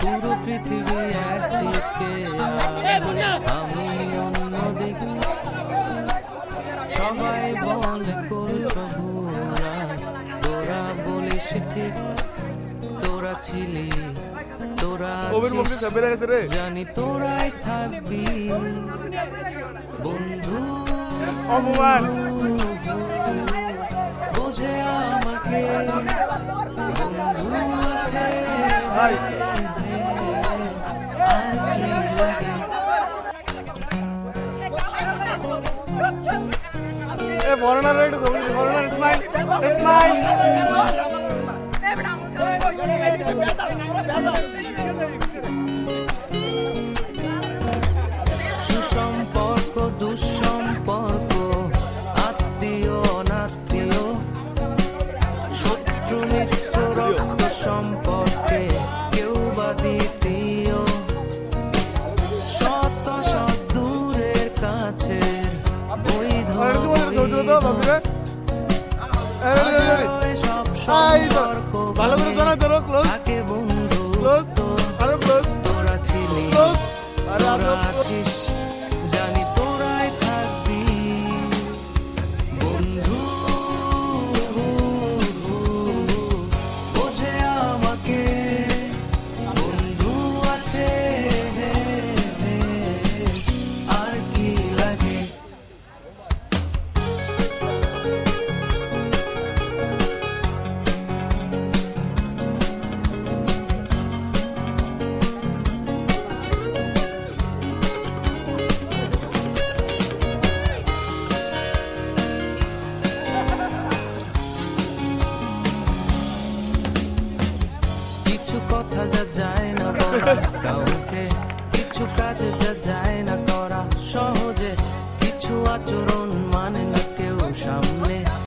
পুরো পৃথিবী একদিকে আমি অন্যদিকে সবাই বলে করছ ভুলা তোরা বলিস ঠিক। ছিলি। তোরা জানি তোরাই থাকবি। বন্ধু অপমান। বোঝে আমাকে। বন্ধু আছে ভাই। আর কি লাগে? স্মাইল স্মাইল সুসম্পর্ক দুঃসম্পর্ক আত্মীয় অনাত্মীয় শত্রু মিত্র রক্ত সম্পর্কে কেউ বা দ্বিতীয়। শত শত দূরের কাছে বৈধ বৈধ সম্পর্ক ভালো করে ถ้าจะใจนะบอกรั